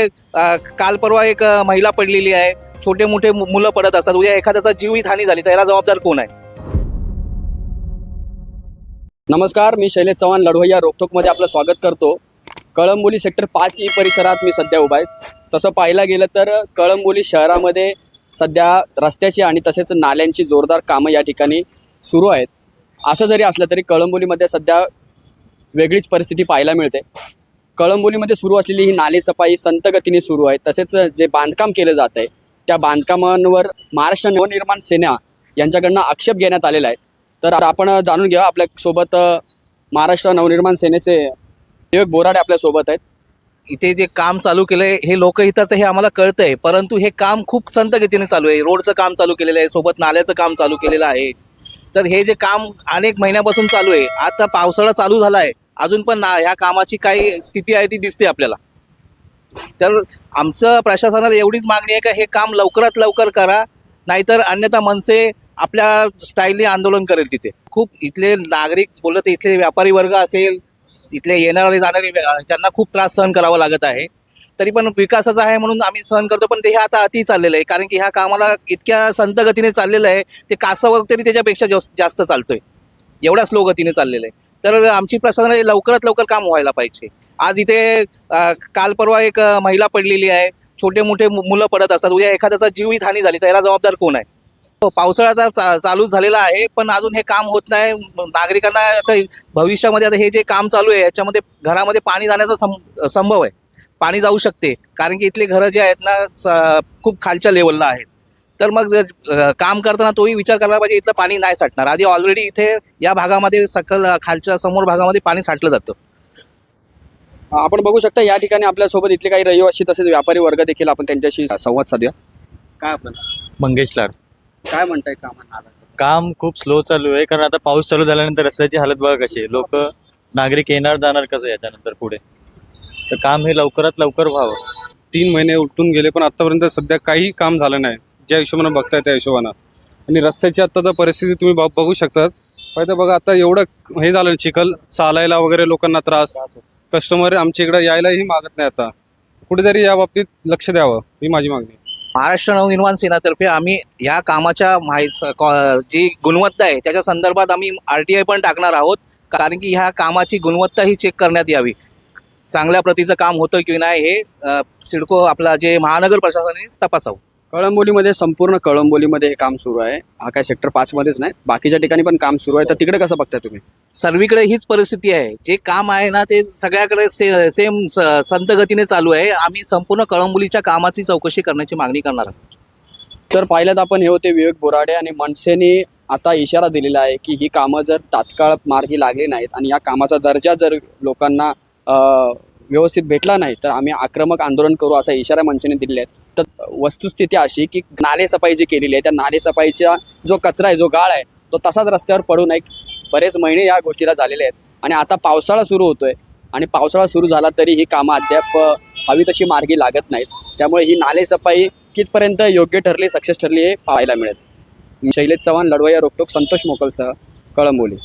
काल परवा एक महिला पडलेली आहे. छोटे मोठे मुलं पडत असतात. उद्या एखाद्याचा जीवित हानी झाली तर याला जबाबदार कोण आहे? नमस्कार मी शैलेश चव्हाण लढवय्या रोखोकमध्ये आपलं स्वागत करतो. कळंबोली सेक्टर पाच ई परिसरात मी सध्या उभा आहे. तसं पाहायला गेलं तर कळंबोली शहरामध्ये सध्या रस्त्याची आणि तसेच नाल्यांची जोरदार कामं या ठिकाणी सुरू आहेत. असं जरी असलं तरी कळंबोलीमध्ये सध्या वेगळीच परिस्थिती पाहायला मिळते. कळंबोलीमध्ये सुरू असलेली ही नाले सफाई संत गतीने सुरू आहे. तसेच जे बांधकाम केलं जात आहे त्या बांधकामांवर महाराष्ट्र नवनिर्माण सेना यांच्याकडनं आक्षेप घेण्यात आलेला आहे. तर आपण जाणून घ्या आपल्यासोबत महाराष्ट्र नवनिर्माण सेनेचे विवेक बोराडे आपल्यासोबत आहेत. इथे जे काम चालू केलंय हे लोकहिताचं हे आम्हाला कळतं आहे परंतु हे काम खूप संत गतीने चालू आहे. रोडचं काम चालू केलेलं आहे सोबत नाल्याचं काम चालू केलेलं आहे. तर हे जे काम अनेक महिन्यापासून चालू आहे. आता पावसाळा चालू झाला आहे अजून पण ना ह्या कामाची काही स्थिती आहे ती दिसते आपल्याला. तर आमचं प्रशासनाला एवढीच मागणी आहे का हे काम लवकरात लवकर करा नाहीतर अन्यथा मनसे आपल्या स्टाईलने आंदोलन करेल तिथे. खूप इथले नागरिक बोललं तर इथले व्यापारी वर्ग असेल इथले येणारे जाणारे त्यांना खूप त्रास सहन करावा लागत आहे. तरी पण विकासाचा आहे म्हणून आम्ही सहन करतो पण ते हे आता अति चाललेलं आहे. कारण की ह्या कामाला इतक्या संत गतीने चाललेलं आहे ते कासावर तरी त्याच्यापेक्षा जास्त जास्त चालतोय. एवढ्या स्लो गतीने चाललेलं. आहे तर आमची प्रशासनाने लवकरात लवकर काम व्हायला पाहिजे. आज इथे काल परवा एक महिला पडलेली आहे. छोटे मोठे मु- मुलं पडत असतात. उद्या एखाद्याचा जीवित हानी झाली तर याला जबाबदार कोण आहे? हो, पावसाळा आता चा- चालू झालेला आहे पण अजून हे काम होत नाही. नागरिकांना आता भविष्यामध्ये आता हे जे काम चालू आहे याच्यामध्ये घरामध्ये पाणी जाण्याचा सं संभव आहे. पाणी जाऊ शकते. कारण की इथले घरं जे आहेत ना स- खूप खालच्या लेवलला आहेत. तर मग काम करताना तोही विचार करायला पाहिजे इथलं पाणी नाही साठणार. आधी ऑलरेडी इथे या भागामध्ये सकल खालच्या समोर भागामध्ये पाणी साठलं जातं. आपण बघू शकता या ठिकाणी आपल्यासोबत इथले काही रहिवासी तसेच व्यापारी वर्ग देखील आपण त्यांच्याशी संवाद साधूया. काय आपण मंगेश लाड. काय म्हणताय कामांना काम खूप स्लो चालू आहे कारण आता पाऊस चालू झाल्यानंतर रस्त्याची हालत बघा कशी आहे. लोक नागरिक येणार जाणार कसं याच्यानंतर पुढे? तर काम हे लवकरात लवकर व्हावं. तीन महिने उलटून गेले पण आतापर्यंत सध्या काही काम झालं नाही. ज्या हिशोबानं बघताय त्या हिशोबानं. आणि रस्त्याची आता तर परिस्थिती तुम्ही बघ- बघू शकतात. पहिलं बघा आता एवढं हे झालं चिखल चालायला वगैरे लोकांना त्रास. कस्टमर आमच्या इकडे यायलाही मागत नाही आता. कुठेतरी या बाबतीत लक्ष द्यावं ही माझी मागणी. महाराष्ट्र नवनिर्माण सेनातर्फे आम्ही ह्या कामाच्या माहिती जी गुणवत्ता आहे त्याच्या संदर्भात आम्ही आर टी आय पण टाकणार आहोत. कारण की ह्या कामाची गुणवत्ता ही चेक करण्यात यावी. चांगल्या प्रतीचं काम होतं की नाही हे सिडको आपला जे महानगर प्रशासनाने तपासावं. कळंबोलीमध्ये संपूर्ण कळंबोलीमध्ये हे काम सुरू आहे. हा काय सेक्टर पाच मध्येच नाही बाकीच्या ठिकाणी पण काम सुरू आहे. तर तिकडे कसं बघताय तुम्ही? सर्वीकडे हीच परिस्थिती आहे. जे काम आहे ना ते सगळ्याकडे से सेम संत गतीने चालू आहे. आम्ही संपूर्ण कळंबोलीच्या कामाची चौकशी करण्याची मागणी करणार आहोत. तर पाहिल्यात आपण हे होते विवेक बोराडे आणि मनसेने आता इशारा दिलेला आहे की ही कामं जर तात्काळ मार्गी लागली नाहीत आणि या कामाचा दर्जा जर लोकांना व्यवस्थित भेटला नाही तर आम्ही आक्रमक आंदोलन करू असा इशारा मनसेने दिलेला आहे तर वस्तुस्थिती अशी की नाले सफाई जी केलेली आहे त्या नाले सफाईचा जो कचरा आहे जो गाळ आहे तो तसाच रस्त्यावर पडू नये बरेच महिने या गोष्टीला झालेले आहेत. आणि आता पावसाळा सुरू होतोय. आणि पावसाळा सुरू झाला तरी ही कामं अद्याप हवी तशी मार्गी लागत नाहीत. त्यामुळे ही नाले सफाई कितपर्यंत योग्य ठरली सक्सेस ठरली हे पाहायला मिळेल. मी शैलेश चव्हाण लढवय्या रोकटोक संतोष मोकलसह कळंबोली.